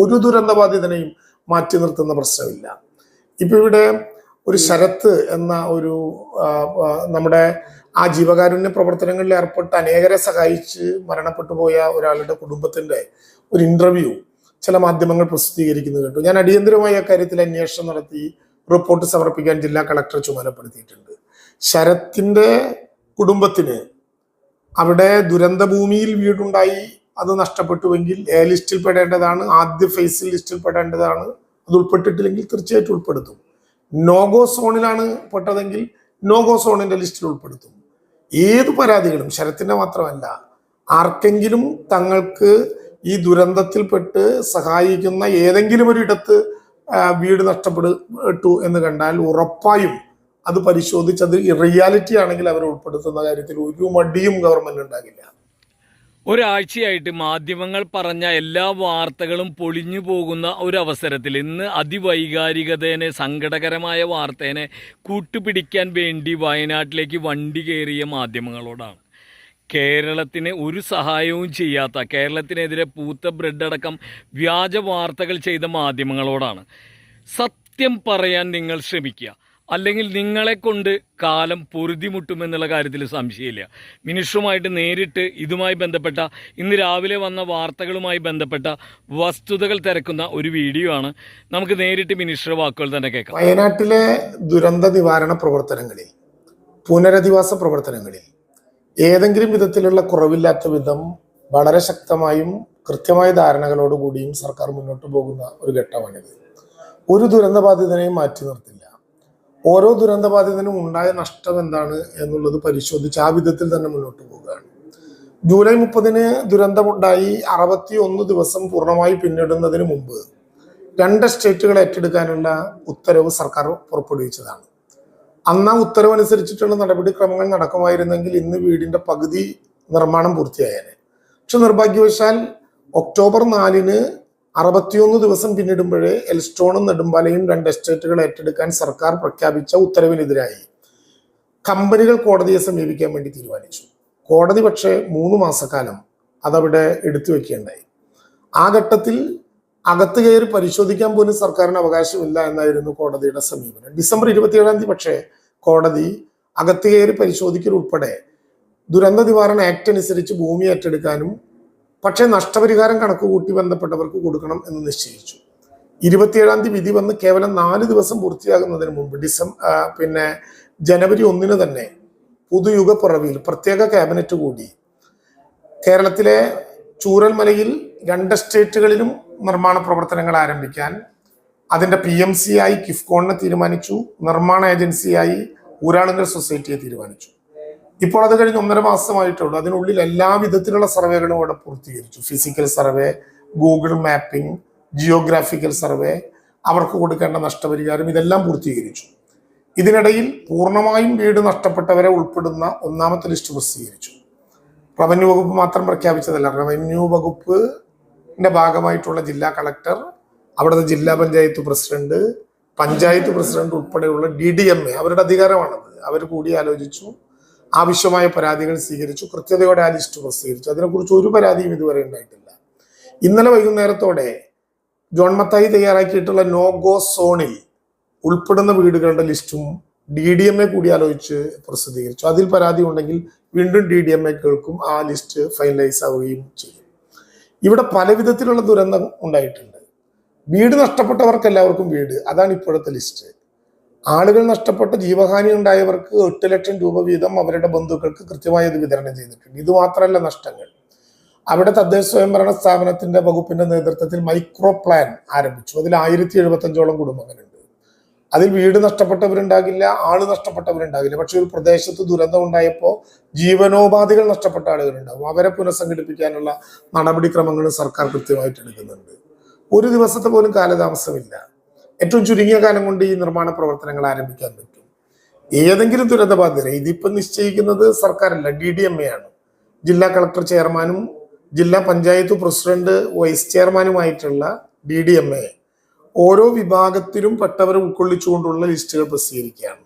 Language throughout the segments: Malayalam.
ഒരു ദുരന്തബാധിതനെയും മാറ്റി നിർത്തുന്ന പ്രശ്നമില്ല. ഇപ്പൊ ഇവിടെ ഒരു ശരത്ത് എന്ന ഒരു നമ്മുടെ ആ ജീവകാരുണ്യ പ്രവർത്തനങ്ങളിൽ ഏർപ്പെട്ട് അനേകരെ സഹായിച്ച് മരണപ്പെട്ടു പോയ ഒരാളുടെ കുടുംബത്തിന്റെ ഒരു ഇന്റർവ്യൂ ചില മാധ്യമങ്ങൾ പ്രസിദ്ധീകരിക്കുന്നത് കേട്ടു ഞാൻ അടിയന്തരമായി അക്കാര്യത്തിൽ അന്വേഷണം നടത്തി റിപ്പോർട്ട് സമർപ്പിക്കാൻ ജില്ലാ കളക്ടർ ചുമതലപ്പെടുത്തിയിട്ടുണ്ട്. ശരത്തിന്റെ കുടുംബത്തിന് അവിടെ ദുരന്തഭൂമിയിൽ വീടുണ്ടായി അത് നഷ്ടപ്പെട്ടുവെങ്കിൽ എ ലിസ്റ്റിൽ പെടേണ്ടതാണ്. ആദ്യ ഫേസിൽ ലിസ്റ്റിൽ പെടേണ്ടതാണ്. അത് ഉൾപ്പെട്ടിട്ടില്ലെങ്കിൽ തീർച്ചയായിട്ടും ഉൾപ്പെടുത്തും. നോഗോ സോണിലാണ് പെട്ടതെങ്കിൽ നോഗോ സോണിന്റെ ലിസ്റ്റിൽ ഉൾപ്പെടുത്തും. ഏത് പരാതികളും ശരത്തിന്റെ മാത്രമല്ല ആർക്കെങ്കിലും തങ്ങൾക്ക് ഈ ദുരന്തത്തിൽപ്പെട്ട് സഹായിക്കുന്ന ഏതെങ്കിലും ഒരിടത്ത് വീട് നഷ്ടപ്പെട്ടു എന്ന് കണ്ടാൽ ഉറപ്പായും അത് പരിശോധിച്ച് അത് റിയാലിറ്റി ആണെങ്കിൽ അവരെ ഉൾപ്പെടുത്തുന്ന കാര്യത്തിൽ ഒരു മടിയും ഗവൺമെന്റ് ഉണ്ടാകില്ല. ഒരാഴ്ചയായിട്ട് മാധ്യമങ്ങൾ പറഞ്ഞ എല്ലാ വാർത്തകളും പൊളിഞ്ഞു പോകുന്ന ഒരു അവസരത്തിൽ ഇന്ന് അതിവൈകാരികതേനെ സങ്കടകരമായ വാർത്തേനെ കൂട്ടുപിടിക്കാൻ വേണ്ടി വയനാട്ടിലേക്ക് വണ്ടി കയറിയ മാധ്യമങ്ങളോടാണ്. കേരളത്തിന് ഒരു സഹായവും ചെയ്യാത്ത കേരളത്തിനെതിരെ പൂത്ത ബ്രെഡ് അടക്കം വ്യാജ വാർത്തകൾ ചെയ്ത മാധ്യമങ്ങളോടാണ്. സത്യം പറയാൻ നിങ്ങൾ ശ്രമിക്കുക. അല്ലെങ്കിൽ നിങ്ങളെ കൊണ്ട് കാലം പൊരുതിമുട്ടുമെന്നുള്ള കാര്യത്തിൽ സംശയമില്ല. മിനിഷുമായിട്ട് നേരിട്ട് ഇതുമായി ബന്ധപ്പെട്ട ഇന്ന് രാവിലെ വന്ന വാർത്തകളുമായി ബന്ധപ്പെട്ട വസ്തുതകൾ തിരക്കുന്ന ഒരു വീഡിയോ ആണ്. നമുക്ക് നേരിട്ട് മിനിസ്റ്റർ വാക്കുകൾ തന്നെ കേൾക്കാം. വയനാട്ടിലെ ദുരന്ത നിവാരണ പ്രവർത്തനങ്ങളിൽ പുനരധിവാസ പ്രവർത്തനങ്ങളിൽ ഏതെങ്കിലും വിധത്തിലുള്ള കുറവില്ലാത്ത വിധം വളരെ ശക്തമായും കൃത്യമായ ധാരണകളോടുകൂടിയും സർക്കാർ മുന്നോട്ട് പോകുന്ന ഒരു ഘട്ടമാണിത്. ഒരു ദുരന്തബാധിതനെയും മാറ്റി നിർത്തില്ല ഓരോ ദുരന്തബാധിതനും ഉണ്ടായ നഷ്ടം എന്താണ് എന്നുള്ളത് പരിശോധിച്ച് ആ വിധത്തിൽ തന്നെ മുന്നോട്ട് പോവുകയാണ്. ജൂലൈ മുപ്പതിന് ദുരന്തമുണ്ടായി അറുപത്തി ഒന്ന് ദിവസം പൂർണമായി പിന്നിടുന്നതിന് മുമ്പ് രണ്ട് സ്റ്റേറ്റുകൾ ഏറ്റെടുക്കാനുള്ള ഉത്തരവ് സർക്കാർ പുറപ്പെടുവിച്ചതാണ്. അന്ന് ആ ഉത്തരവനുസരിച്ചിട്ടുള്ള നടപടിക്രമങ്ങൾ നടക്കുമായിരുന്നെങ്കിൽ ഇന്ന് വീടിന്റെ പകുതി നിർമ്മാണം പൂർത്തിയായേനെ. പക്ഷെ നിർഭാഗ്യവശാൽ ഒക്ടോബർ നാലിന് അറുപത്തിയൊന്ന് ദിവസം പിന്നിടുമ്പോഴേ എൽസ്റ്റോണും നെടുമ്പാലയും രണ്ട് എസ്റ്റേറ്റുകൾ ഏറ്റെടുക്കാൻ സർക്കാർ പ്രഖ്യാപിച്ച ഉത്തരവിനെതിരായി കമ്പനികൾ കോടതിയെ സമീപിക്കാൻ വേണ്ടി തീരുമാനിച്ചു. കോടതി പക്ഷേ മൂന്ന് മാസക്കാലം അതവിടെ എടുത്തു വെക്കുകയുണ്ടായി. ആ ഘട്ടത്തിൽ അകത്ത് കയറി പരിശോധിക്കാൻ പോലും സർക്കാരിന് അവകാശമില്ല എന്നായിരുന്നു കോടതിയുടെ സമീപനം. ഡിസംബർ ഇരുപത്തിയേഴാം തീയതി പക്ഷേ കോടതി അകത്ത് കയറി പരിശോധിക്കൽ ഉൾപ്പെടെ ദുരന്ത നിവാരണ ആക്ട് അനുസരിച്ച് ഭൂമി ഏറ്റെടുക്കാനും പക്ഷേ നഷ്ടപരിഹാരം കണക്ക് കൂട്ടി ബന്ധപ്പെട്ടവർക്ക് കൊടുക്കണം എന്ന് നിശ്ചയിച്ചു. ഇരുപത്തിയേഴാം തീയതി വിധി വന്ന് കേവലം നാല് ദിവസം പൂർത്തിയാകുന്നതിന് മുമ്പ് ഡിസംബർ പിന്നെ ജനുവരി ഒന്നിന് തന്നെ പുതുയുഗ പ്രത്യേക ക്യാബിനറ്റ് കൂടി കേരളത്തിലെ ചൂരൽമലയിൽ രണ്ട് സ്റ്റേറ്റുകളിലും നിർമ്മാണ പ്രവർത്തനങ്ങൾ ആരംഭിക്കാൻ അതിന്റെ പി എം സി ആയി കിഫ്കോണിനെ തീരുമാനിച്ചു നിർമ്മാണ ഏജൻസിയായി ഊരാളുങ്കൽ സൊസൈറ്റിയെ തീരുമാനിച്ചു. ഇപ്പോൾ അത് കഴിഞ്ഞ് ഒന്നര മാസമായിട്ടുള്ളൂ. അതിനുള്ളിൽ എല്ലാ വിധത്തിലുള്ള സർവേകളും ഇവിടെ പൂർത്തീകരിച്ചു. Physical survey Google mapping geographical survey അവർക്ക് കൊടുക്കേണ്ട നഷ്ടപരിഹാരം ഇതെല്ലാം പൂർത്തീകരിച്ചു. ഇതിനിടയിൽ പൂർണമായും വീട് നഷ്ടപ്പെട്ടവരെ ഉൾപ്പെടുന്ന ഒന്നാമത്തെ ലിസ്റ്റ് പ്രസിദ്ധീകരിച്ചു. റവന്യൂ വകുപ്പ് മാത്രം പ്രഖ്യാപിച്ചതല്ല. റവന്യൂ വകുപ്പിന്റെ ഭാഗമായിട്ടുള്ള ജില്ലാ കളക്ടർ അവിടുത്തെ ജില്ലാ പഞ്ചായത്ത് പ്രസിഡന്റ് പഞ്ചായത്ത് പ്രസിഡന്റ് ഉൾപ്പെടെയുള്ള ഡി ഡി എം എ അവരുടെ അധികാരമാണത്. അവർ കൂടി ആലോചിച്ചു. ആവശ്യമായ പരാതികൾ സ്വീകരിച്ചു കൃത്യതയോടെ ആ ലിസ്റ്റ് പ്രസിദ്ധീകരിച്ചു. അതിനെക്കുറിച്ച് ഒരു പരാതിയും ഇതുവരെ ഉണ്ടായിട്ടില്ല. ഇന്നലെ വൈകുന്നേരത്തോടെ ജോൺ മത്തായി തയ്യാറാക്കിയിട്ടുള്ള നോ ഗോ സോണിൽ ഉൾപ്പെടുന്ന വീടുകളുടെ ലിസ്റ്റും ഡി ഡി എം എ കൂടി ആലോചിച്ച് പ്രസിദ്ധീകരിച്ചു. അതിൽ പരാതി ഉണ്ടെങ്കിൽ വീണ്ടും ഡി ഡി എം എകൾക്കും ആ ലിസ്റ്റ് ഫൈനലൈസ് ആവുകയും ചെയ്യും. ഇവിടെ പല വിധത്തിലുള്ള ദുരന്തം ഉണ്ടായിട്ടുണ്ട്. വീട് നഷ്ടപ്പെട്ടവർക്ക് എല്ലാവർക്കും വീട്. അതാണ് ഇപ്പോഴത്തെ ലിസ്റ്റ്. ആളുകൾ നഷ്ടപ്പെട്ട ജീവഹാനി ഉണ്ടായവർക്ക് എട്ട് ലക്ഷം രൂപ വീതം അവരുടെ ബന്ധുക്കൾക്ക് കൃത്യമായി അത് വിതരണം ചെയ്തിട്ടുണ്ട്. ഇത് മാത്രമല്ല നഷ്ടങ്ങൾ. അവിടെ തദ്ദേശ സ്വയംഭരണ സ്ഥാപനത്തിന്റെ വകുപ്പിന്റെ നേതൃത്വത്തിൽ മൈക്രോ പ്ലാൻ ആരംഭിച്ചു. അതിൽ ആയിരത്തി എഴുപത്തി അഞ്ചോളം കുടുംബങ്ങളുണ്ട്. അതിൽ വീട് നഷ്ടപ്പെട്ടവരുണ്ടാകില്ല ആൾ നഷ്ടപ്പെട്ടവരുണ്ടാകില്ല. പക്ഷെ ഒരു പ്രദേശത്ത് ദുരന്തം ഉണ്ടായപ്പോൾ ജീവനോപാധികൾ നഷ്ടപ്പെട്ട ആളുകളുണ്ടാകും. അവരെ പുനഃസംഘടിപ്പിക്കാനുള്ള നടപടിക്രമങ്ങൾ സർക്കാർ കൃത്യമായിട്ട് എടുക്കുന്നുണ്ട്. ഒരു ദിവസത്തെ പോലും കാലതാമസമില്ല. ഏറ്റവും ചുരുങ്ങിയ കാലം കൊണ്ട് ഈ നിർമ്മാണ പ്രവർത്തനങ്ങൾ ആരംഭിക്കാൻ പറ്റും. ഏതെങ്കിലും ദുരന്തബാധിതരെ ഇതിപ്പം നിശ്ചയിക്കുന്നത് സർക്കാരല്ല ഡി ഡി എം എ ആണ്. ജില്ലാ കളക്ടർ ചെയർമാനും ജില്ലാ പഞ്ചായത്ത് പ്രസിഡന്റ് വൈസ് ചെയർമാനുമായിട്ടുള്ള ഡി ഡി എം എ. ഓരോ വിഭാഗത്തിലും പെട്ടവരെ ഉൾക്കൊള്ളിച്ചുകൊണ്ടുള്ള ലിസ്റ്റുകൾ പ്രസിദ്ധീകരിക്കുകയാണ്.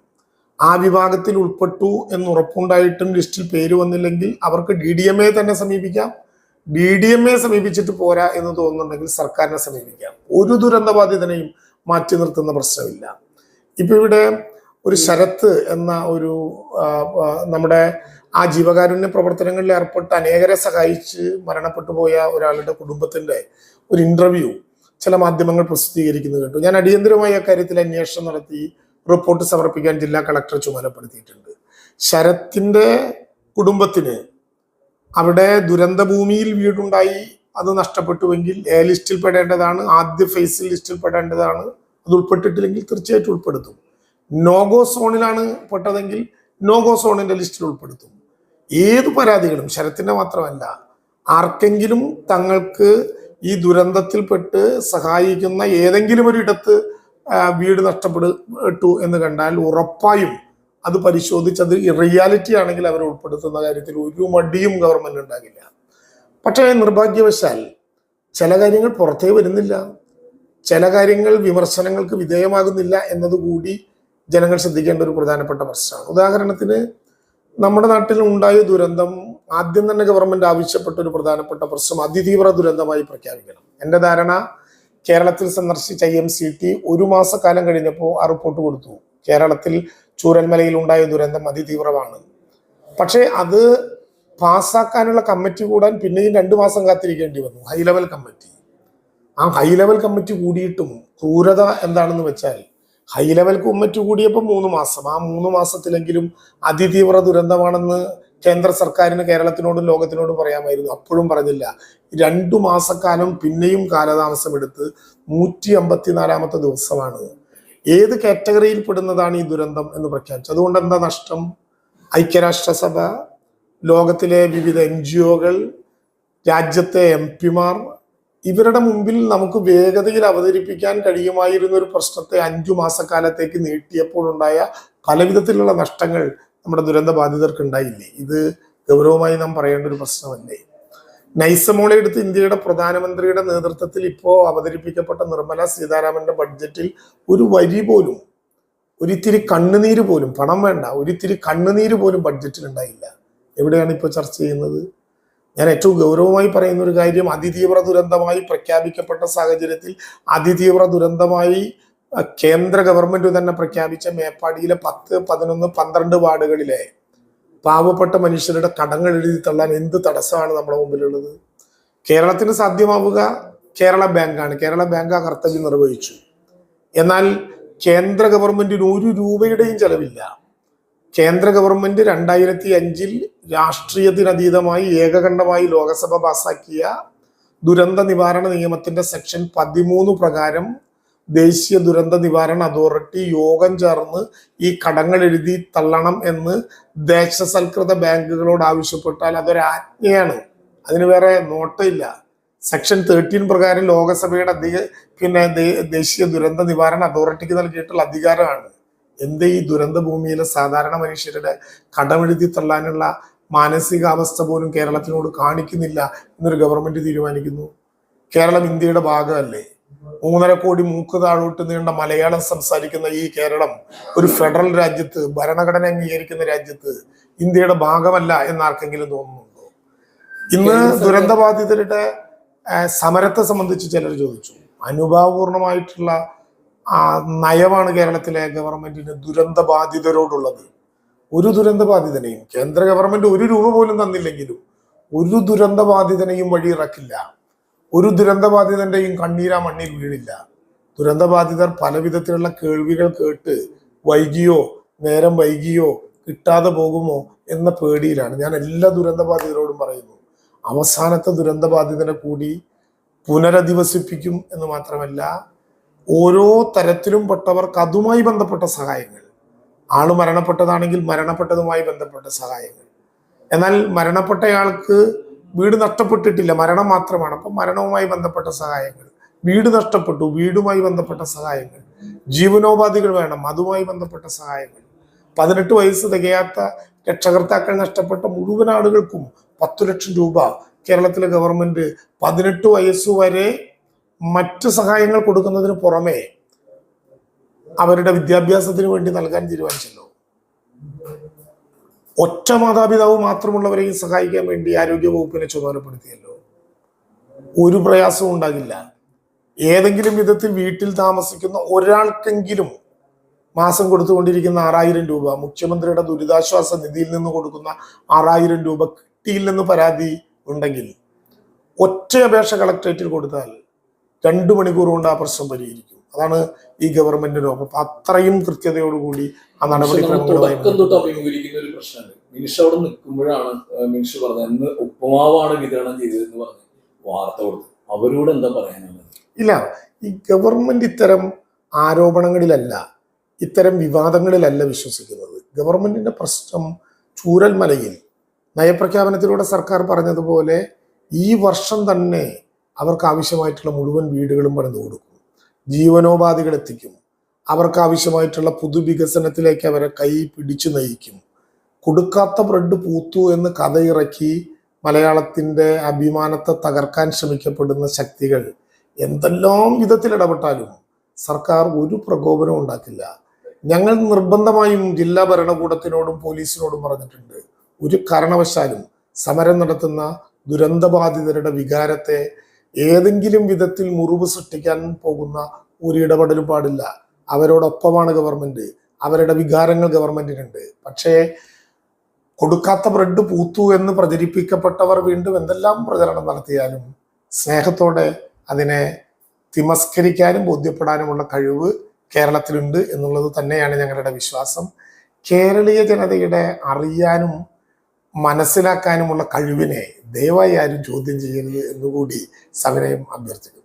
ആ വിഭാഗത്തിൽ ഉൾപ്പെട്ടു എന്ന് ഉറപ്പുണ്ടായിട്ടും ലിസ്റ്റിൽ പേര് വന്നില്ലെങ്കിൽ അവർക്ക് ഡി ഡി എം എ തന്നെ സമീപിക്കാം. ഡി ഡി എം എ സമീപിച്ചിട്ട് പോരാ എന്ന് തോന്നുന്നുണ്ടെങ്കിൽ സർക്കാരിനെ സമീപിക്കാം. ഒരു ദുരന്തബാധിതനെയും മാറ്റി നിർത്തുന്ന പ്രശ്നമില്ല. ഇപ്പൊ ഇവിടെ ഒരു ശരത്ത് എന്ന ഒരു നമ്മുടെ ആ ജീവകാരുണ്യ പ്രവർത്തനങ്ങളിൽ ഏർപ്പെട്ട് അനേകരെ സഹായിച്ച് മരണപ്പെട്ടു പോയ ഒരാളുടെ കുടുംബത്തിന്റെ ഒരു ഇന്റർവ്യൂ ചില മാധ്യമങ്ങൾ പ്രസിദ്ധീകരിക്കുന്നത് കേട്ടു. ഞാൻ അടിയന്തരമായി അക്കാര്യത്തിൽ അന്വേഷണം നടത്തി റിപ്പോർട്ട് സമർപ്പിക്കാൻ ജില്ലാ കളക്ടർ ചുമതലപ്പെടുത്തിയിട്ടുണ്ട്. ശരത്തിന്റെ കുടുംബത്തിന് അവിടെ ദുരന്തഭൂമിയിൽ വീടുണ്ടായി അത് നഷ്ടപ്പെട്ടുവെങ്കിൽ എ ലിസ്റ്റിൽ പെടേണ്ടതാണ് ആദ്യ ഫേസിൽ ലിസ്റ്റിൽ പെടേണ്ടതാണ്. അത് ഉൾപ്പെട്ടിട്ടില്ലെങ്കിൽ തീർച്ചയായിട്ടും ഉൾപ്പെടുത്തും. നോഗോ സോണിലാണ് പെട്ടതെങ്കിൽ നോഗോ സോണിന്റെ ലിസ്റ്റിൽ ഉൾപ്പെടുത്തും. ഏത് പരാതികളും ശരത്തിന്റെ മാത്രമല്ല ആർക്കെങ്കിലും തങ്ങൾക്ക് ഈ ദുരന്തത്തിൽപ്പെട്ട് സഹായിക്കുന്ന ഏതെങ്കിലും ഒരു ഇടത്ത് വീട് നഷ്ടപ്പെട്ടു എന്ന് കണ്ടാൽ ഉറപ്പായും അത് പരിശോധിച്ച് അത് റിയാലിറ്റി ആണെങ്കിൽ അവർ ഉൾപ്പെടുത്തുന്ന കാര്യത്തിൽ ഒരു മടിയും ഗവൺമെന്റ് ഉണ്ടാകില്ല. പക്ഷേ നിർഭാഗ്യവശാൽ ചില കാര്യങ്ങൾ പുറത്തേ വരുന്നില്ല. ചില കാര്യങ്ങൾ വിമർശനങ്ങൾക്ക് വിധേയമാകുന്നില്ല എന്നതുകൂടി ജനങ്ങൾ ശ്രദ്ധിക്കേണ്ട ഒരു പ്രധാനപ്പെട്ട പ്രശ്നമാണ് ഉദാഹരണത്തിന് നമ്മുടെ നാട്ടിൽ ഉണ്ടായ ദുരന്തം ആദ്യം തന്നെ ഗവൺമെന്റ് ആവശ്യപ്പെട്ട ഒരു പ്രധാനപ്പെട്ട പ്രശ്നം അതിതീവ്ര ദുരന്തമായി പ്രഖ്യാപിക്കണം. എന്റെ ധാരണ കേരളത്തിൽ സന്ദർശിച്ച ഐ എം സി ടി ഒരു മാസക്കാലം കഴിഞ്ഞപ്പോൾ ആ റിപ്പോർട്ട് കൊടുത്തു. കേരളത്തിൽ ചൂരൽമലയിൽ ഉണ്ടായ ദുരന്തം അതിതീവ്രമാണ്. പക്ഷേ അത് പാസ്സാക്കാനുള്ള കമ്മിറ്റി കൂടാൻ പിന്നെയും രണ്ടു മാസം കാത്തിരിക്കേണ്ടി വന്നു. High level committee. ആ ഹൈ ലെവൽ കമ്മിറ്റി കൂടിയിട്ടും ക്രൂരത എന്താണെന്ന് വെച്ചാൽ ഹൈ ലെവൽ കമ്മിറ്റി കൂടിയപ്പോൾ മൂന്ന് മാസം. ആ മൂന്ന് മാസത്തിലെങ്കിലും അതിതീവ്ര ദുരന്തമാണെന്ന് കേന്ദ്ര സർക്കാരിന് കേരളത്തിനോടും ലോകത്തിനോടും പറയാമായിരുന്നു. അപ്പോഴും പറഞ്ഞില്ല. രണ്ടു മാസക്കാലം പിന്നെയും കാലതാമസം എടുത്ത് നൂറ്റി അമ്പത്തിനാലാമത്തെ ദിവസമാണ്. ഏത് കാറ്റഗറിയിൽ പെടുന്നതാണ് ഈ ദുരന്തം എന്ന് പ്രഖ്യാപിച്ചു അതുകൊണ്ട് എന്താ നഷ്ടം? ഐക്യരാഷ്ട്രസഭ ലോകത്തിലെ വിവിധ എൻ ജി ഒകൾ രാജ്യത്തെ എം പിമാർ ഇവരുടെ മുമ്പിൽ നമുക്ക് വേഗതയിൽ അവതരിപ്പിക്കാൻ കഴിയുമായിരുന്ന ഒരു പ്രശ്നത്തെ അഞ്ചു മാസക്കാലത്തേക്ക് നീട്ടിയപ്പോൾ ഉണ്ടായ പലവിധത്തിലുള്ള നഷ്ടങ്ങൾ നമ്മുടെ ദുരന്ത ബാധിതർക്ക് ഉണ്ടായില്ലേ ഇത് ഗൗരവമായി നാം പറയേണ്ട ഒരു പ്രശ്നമല്ലേ? നൈസമോളെ എടുത്ത് ഇന്ത്യയുടെ പ്രധാനമന്ത്രിയുടെ നേതൃത്വത്തിൽ ഇപ്പോൾ അവതരിപ്പിക്കപ്പെട്ട നിർമ്മല സീതാരാമന്റെ ബഡ്ജറ്റിൽ ഒരു വരി പോലും ഒരിത്തിരി കണ്ണുനീര് പോലും പണം വേണ്ട ഒരിത്തിരി കണ്ണുനീര് പോലും ബഡ്ജറ്റിൽ ഉണ്ടായില്ല. എവിടെയാണ് ഇപ്പോൾ ചർച്ച ചെയ്യുന്നത്? ഞാൻ ഏറ്റവും ഗൗരവമായി പറയുന്ന ഒരു കാര്യം അതിതീവ്ര ദുരന്തമായി പ്രഖ്യാപിക്കപ്പെട്ട സാഹചര്യത്തിൽ അതിതീവ്ര ദുരന്തമായി കേന്ദ്ര ഗവൺമെന്റ് തന്നെ പ്രഖ്യാപിച്ച മേപ്പാടിയിലെ പത്ത് പതിനൊന്ന് പന്ത്രണ്ട് വാർഡുകളിലെ പാവപ്പെട്ട മനുഷ്യരുടെ കടങ്ങൾ എഴുതി തള്ളാൻ എന്ത് തടസ്സമാണ് നമ്മുടെ മുമ്പിലുള്ളത്? കേരളത്തിന് സാധ്യമാവുക കേരള ബാങ്കാണ്. കേരള ബാങ്ക് ആ കർത്തവ്യം നിർവഹിച്ചു. എന്നാൽ കേന്ദ്ര ഗവൺമെന്റിന് ഒരു രൂപയുടെയും ചെലവില്ല. കേന്ദ്ര ഗവൺമെന്റ് രണ്ടായിരത്തി അഞ്ചിൽ രാഷ്ട്രീയത്തിനതീതമായി ഏകകണ്ഠമായി ലോകസഭ പാസാക്കിയ ദുരന്ത നിവാരണ നിയമത്തിന്റെ സെക്ഷൻ പതിമൂന്ന് പ്രകാരം ദേശീയ ദുരന്ത നിവാരണ അതോറിറ്റി യോഗം ചേർന്ന് ഈ കടങ്ങൾ എഴുതി തള്ളണം എന്ന് ദേശസൽകൃത ബാങ്കുകളോട് ആവശ്യപ്പെട്ടാൽ അതൊരു ആജ്ഞയാണ്. അതിന് വേറെ നോട്ടില്ല സെക്ഷൻ തേർട്ടീൻ പ്രകാരം ലോകസഭയുടെ പിന്നെ ദേശീയ ദുരന്ത നിവാരണ അതോറിറ്റിക്ക് നൽകിയിട്ടുള്ള അധികാരമാണ്. എന്ത് ഈ ദുരന്ത ഭൂമിയിലെ സാധാരണ മനുഷ്യരുടെ കടമെഴുതി തള്ളാനുള്ള മാനസികാവസ്ഥ പോലും കേരളത്തിനോട് കാണിക്കുന്നില്ല എന്നൊരു ഗവൺമെന്റ് തീരുമാനിക്കുന്നു. കേരളം ഇന്ത്യയുടെ ഭാഗമല്ലേ? മൂന്നര കോടി മൂക്ക് താഴോട്ട് നീണ്ട മലയാളം സംസാരിക്കുന്ന ഈ കേരളം ഒരു ഫെഡറൽ രാജ്യത്ത് ഭരണഘടന അംഗീകരിക്കുന്ന രാജ്യത്ത് ഇന്ത്യയുടെ ഭാഗമല്ല എന്നാർക്കെങ്കിലും തോന്നുന്നുണ്ടോ? ഇന്ന് ദുരന്തബാധിതരുടെ സമരത്തെ സംബന്ധിച്ച് ചിലർ ചോദിച്ചു. അനുഭാവപൂർണമായിട്ടുള്ള നയമാണ് കേരളത്തിലെ ഗവൺമെന്റിന് ദുരന്ത ബാധിതരോടുള്ളത് ഒരു ദുരന്ത ബാധിതനെയും കേന്ദ്ര ഗവൺമെന്റ് ഒരു രൂപ പോലും തന്നില്ലെങ്കിലും ഒരു ദുരന്ത ബാധിതനെയും വഴിയിറക്കില്ല ഒരു ദുരന്ത ബാധിതന്റെയും കണ്ണീരാ മണ്ണിൽ വീഴില്ല. ദുരന്ത ബാധിതർ പല വിധത്തിലുള്ള കേൾവികൾ കേട്ട് വൈകിയോ നേരം വൈകിയോ കിട്ടാതെ പോകുമോ എന്ന പേടിയിലാണ്. ഞാൻ എല്ലാ ദുരന്ത ബാധിതരോടും പറയുന്നു അവസാനത്തെ ദുരന്ത ബാധിതനെ കൂടി പുനരധിവസിപ്പിക്കും എന്ന് മാത്രമല്ല ഓരോ തരത്തിലും പെട്ടവർക്ക് അതുമായി ബന്ധപ്പെട്ട സഹായങ്ങൾ. ആൾ മരണപ്പെട്ടതാണെങ്കിൽ മരണപ്പെട്ടതുമായി ബന്ധപ്പെട്ട സഹായങ്ങൾ. എന്നാൽ മരണപ്പെട്ടയാൾക്ക് വീട് നഷ്ടപ്പെട്ടിട്ടില്ല മരണം മാത്രമാണ്. അപ്പം മരണവുമായി ബന്ധപ്പെട്ട സഹായങ്ങൾ. വീട് നഷ്ടപ്പെട്ടു വീടുമായി ബന്ധപ്പെട്ട സഹായങ്ങൾ. ജീവനോപാധികൾ വേണം അതുമായി ബന്ധപ്പെട്ട സഹായങ്ങൾ. പതിനെട്ട് വയസ്സ് തികയാത്ത രക്ഷകർത്താക്കൾ നഷ്ടപ്പെട്ട മുഴുവൻ ആളുകൾക്കും പത്തു ലക്ഷം രൂപ കേരളത്തിലെ ഗവൺമെന്റ് പതിനെട്ട് വയസ്സ് വരെ മറ്റ് സഹായങ്ങൾ കൊടുക്കുന്നതിന് പുറമെ അവരുടെ വിദ്യാഭ്യാസത്തിന് വേണ്ടി നൽകാൻ തീരുമാനിച്ചല്ലോ. ഒറ്റ മാതാപിതാവ് മാത്രമുള്ളവരെയും സഹായിക്കാൻ വേണ്ടി ആരോഗ്യ വകുപ്പിനെ ചുമതലപ്പെടുത്തിയല്ലോ. ഒരു പ്രയാസവും ഉണ്ടാകില്ല. ഏതെങ്കിലും വിധത്തിൽ വീട്ടിൽ താമസിക്കുന്ന ഒരാൾക്കെങ്കിലും മാസം കൊടുത്തുകൊണ്ടിരിക്കുന്ന ആറായിരം രൂപ മുഖ്യമന്ത്രിയുടെ ദുരിതാശ്വാസ നിധിയിൽ നിന്ന് കൊടുക്കുന്ന ആറായിരം രൂപ കിട്ടിയില്ലെന്ന് പരാതി ഉണ്ടെങ്കിൽ ഒറ്റ അപേക്ഷ കളക്ടറേറ്റിൽ കൊടുത്താൽ രണ്ടു മണിക്കൂർ കൊണ്ട് ആ പ്രശ്നം പരിഹരിക്കും. അതാണ് ഈ ഗവൺമെന്റിന്റെ രോഗം അപ്പൊ അത്രയും കൃത്യതയോടുകൂടി ആ നടപടി നമ്മൾ നടപടിക്രമങ്ങളുമായി തുടക്കം തൊട്ട് അഭിമുഖീകരിക്കുന്ന ഒരു പ്രശ്നമാണ് മിനിഷ് അവിടെ നിൽക്കുമ്പോഴാണ് മിനിഷ് പറഞ്ഞത് അന്ന് ഉപ്പുമാവാണ് വിതരണം ചെയ്തതെന്ന് പറഞ്ഞ് വാർത്ത കൊടുത്തു അവരോട് എന്താ പറയാനുള്ളത്? ഇല്ല ഈ ഗവൺമെന്റ് ഇത്തരം ആരോപണങ്ങളിലല്ല ഇത്തരം വിവാദങ്ങളിലല്ല വിശ്വസിക്കുന്നത്. ഗവൺമെന്റിന്റെ പ്രശ്നം ചൂരൽമലയിൽ നയപ്രഖ്യാപനത്തിലൂടെ സർക്കാർ പറഞ്ഞതുപോലെ ഈ വർഷം തന്നെ അവർക്ക് ആവശ്യമായിട്ടുള്ള മുഴുവൻ വീടുകളും പണിതു കൊടുക്കും. ജീവനോപാധികൾ എത്തിക്കും. അവർക്ക് ആവശ്യമായിട്ടുള്ള പുതുവികസനത്തിലേക്ക് അവരെ കൈ പിടിച്ചു നയിക്കും. കൊടുക്കാത്ത ബ്രെഡ് പൂത്തു എന്ന് കഥയിറക്കി മലയാളത്തിന്റെ അഭിമാനത്തെ തകർക്കാൻ ശ്രമിക്കപ്പെടുന്ന ശക്തികൾ എന്തെല്ലാം വിധത്തിൽ ഇടപെട്ടാലും സർക്കാർ ഒരു പ്രകോപനവും ഉണ്ടാക്കില്ല. ഞങ്ങൾ നിർബന്ധമായും ജില്ലാ ഭരണകൂടത്തിനോടും പോലീസിനോടും പറഞ്ഞിട്ടുണ്ട്. ഒരു കാരണവശാലും സമരം നടത്തുന്ന ദുരന്തബാധിതരുടെ വികാരത്തെ ഏതെങ്കിലും വിധത്തിൽ മുറിവ് സൃഷ്ടിക്കാൻ പോകുന്ന ഒരു ഇടപെടലും പാടില്ല. അവരോടൊപ്പമാണ് ഗവൺമെന്റ്. അവരുടെ വികാരങ്ങൾ ഗവൺമെന്റിനുണ്ട്. പക്ഷേ കൊടുക്കാത്ത ബ്രെഡ് പൂത്തു എന്ന് പ്രചരിപ്പിക്കപ്പെട്ടവർ വീണ്ടും എന്തെല്ലാം പ്രചരണം നടത്തിയാലും സ്നേഹത്തോടെ അതിനെ തിമസ്കരിക്കാനും ബോധ്യപ്പെടാനുമുള്ള കഴിവ് കേരളത്തിലുണ്ട് എന്നുള്ളത് തന്നെയാണ് ഞങ്ങളുടെ വിശ്വാസം. കേരളീയ ജനതയുടെ അറിയാനും മനസ്സിലാക്കാനുമുള്ള കഴിവിനെ ദയവായി ആരും ചോദ്യം ചെയ്യരുത് എന്നുകൂടി സവിനയം അഭ്യർത്ഥിക്കുന്നു.